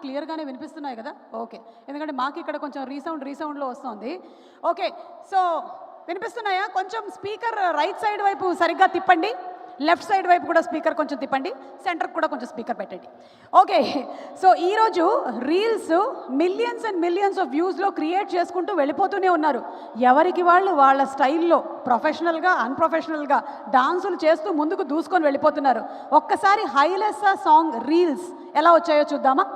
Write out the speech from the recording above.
క్లియర్గానే వినిపిస్తున్నాయి కదా? ఓకే. ఎందుకంటే మాకు ఇక్కడ కొంచెం రీసౌండ్ రీసౌండ్లో వస్తుంది. ఓకే. సో వినిపిస్తున్నాయా? కొంచెం స్పీకర్ రైట్ సైడ్ వైపు సరిగ్గా తిప్పండి. లెఫ్ట్ సైడ్ వైపు కూడా స్పీకర్ కొంచెం తిప్పండి. సెంటర్కి కూడా కొంచెం స్పీకర్ పెట్టండి. ఓకే. సో ఈరోజు reels millions and millions of వ్యూస్లో create చేసుకుంటూ వెళ్ళిపోతూనే ఉన్నారు. ఎవరికి వాళ్ళు వాళ్ళ స్టైల్లో ప్రొఫెషనల్గా అన్ప్రొఫెషనల్గా డాన్సులు చేస్తూ ముందుకు దూసుకొని వెళ్ళిపోతున్నారు. ఒక్కసారి హైలెస్ సాంగ్ రీల్స్ ఎలా వచ్చాయో చూద్దామా?